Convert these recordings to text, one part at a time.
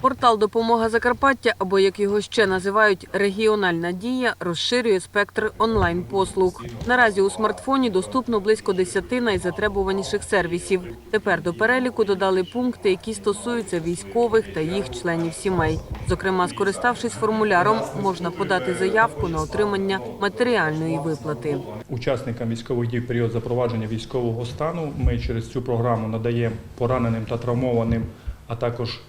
Портал Допомога Закарпаття, або як його ще називають регіональна дія, розширює спектр онлайн-послуг. Наразі у смартфоні доступно близько 10 найзатребуваніших сервісів. Тепер до переліку додали пункти, які стосуються військових та їх членів сімей. Зокрема, скориставшись формуляром, можна подати заявку на отримання матеріальної виплати. Учасникам військових дій в період запровадження військового стану ми через цю програму надаємо пораненим та травмованим, а також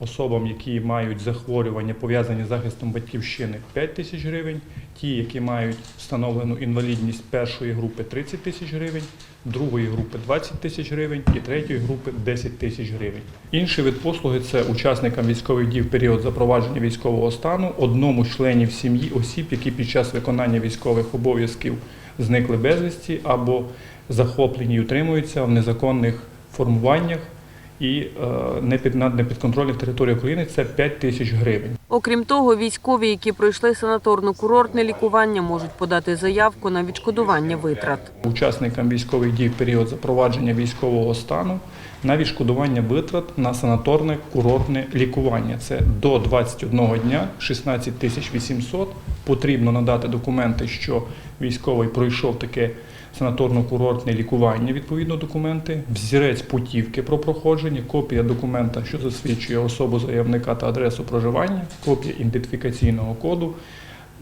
особам, які мають захворювання, пов'язані з захистом батьківщини 5 тисяч гривень, ті, які мають встановлену інвалідність першої групи 30 тисяч гривень, другої групи 20 тисяч гривень і третьої групи 10 тисяч гривень. Інший вид послуги це учасникам військових дій в період запровадження військового стану, одному з членів сім'ї осіб, які під час виконання військових обов'язків зникли безвісті або захоплені і утримуються в незаконних формуваннях і е, не під на непідконтрольних територіях України це 5 тисяч гривень. Окрім того, військові, які пройшли санаторно-курортне лікування, можуть подати заявку на відшкодування витрат. Учасникам військових дій в період запровадження військового стану на відшкодування витрат на санаторне курортне лікування. Це до 21 дня 16 тисяч 800. Потрібно надати документи, що військовий пройшов таке санаторно-курортне лікування, відповідно документи, взірець путівки про проходження, копія документа, що засвідчує особу заявника та адресу проживання, копія ідентифікаційного коду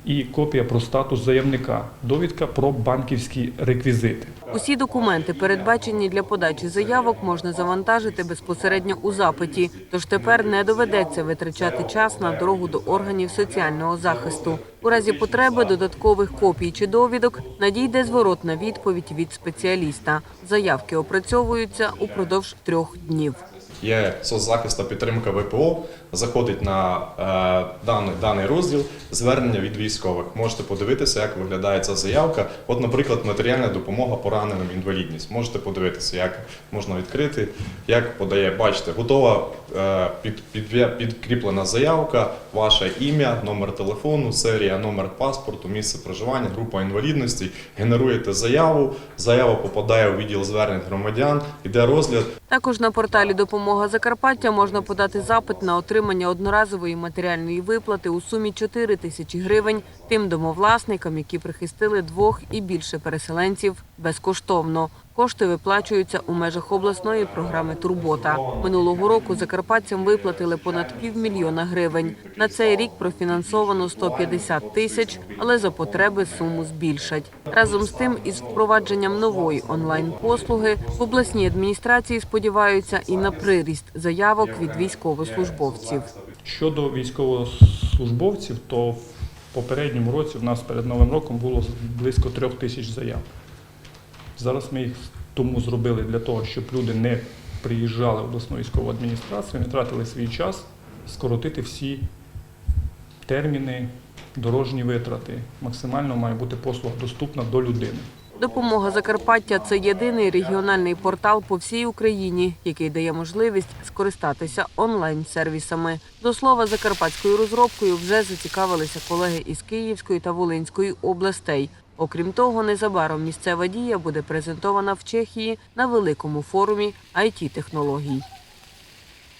і копія про статус заявника, довідка про банківські реквізити. Усі документи, передбачені для подачі заявок, можна завантажити безпосередньо у запиті. Тож тепер не доведеться витрачати час на дорогу до органів соціального захисту. У разі потреби додаткових копій чи довідок надійде зворотна відповідь від спеціаліста. Заявки опрацьовуються упродовж трьох днів. Є соцзахист та підтримка ВПО. Заходить на е, даний, даний розділ звернення від військових. Можете подивитися, як виглядає ця заявка. От, наприклад, матеріальна допомога пораненим інвалідність. Можете подивитися, як можна відкрити, як подає. Бачите, готова е, під, під, підкріплена заявка, ваше ім'я, номер телефону, серія, номер паспорту, місце проживання, група інвалідності. Генеруєте заяву. Заява попадає у відділ звернень громадян, іде розгляд. Також на порталі Допомога Закарпаття можна подати запит на отримання одноразової матеріальної виплати у сумі 4 тисячі гривень тим домовласникам, які прихистили двох і більше переселенців безкоштовно. Кошти виплачуються у межах обласної програми Турбота. Минулого року закарпатцям виплатили понад півмільйона гривень. На цей рік профінансовано 150 тисяч, але за потреби суму збільшать. Разом з тим, із впровадженням нової онлайн-послуги в обласній адміністрації сподіваються і на приріст заявок від військовослужбовців. Щодо військовослужбовців, то в попередньому році в нас перед Новим роком було близько трьох тисяч заяв. Зараз ми їх тому зробили для того, щоб люди не приїжджали в обласну військову адміністрацію, не тратили свій час, скоротити всі терміни, дорожні витрати. Максимально має бути послуга доступна до людини. Допомога Закарпаття це єдиний регіональний портал по всій Україні, який дає можливість скористатися онлайн-сервісами. До слова, закарпатською розробкою вже зацікавилися колеги із Київської та Волинської областей. Окрім того, незабаром місцева дія буде презентована в Чехії на великому форумі it технологій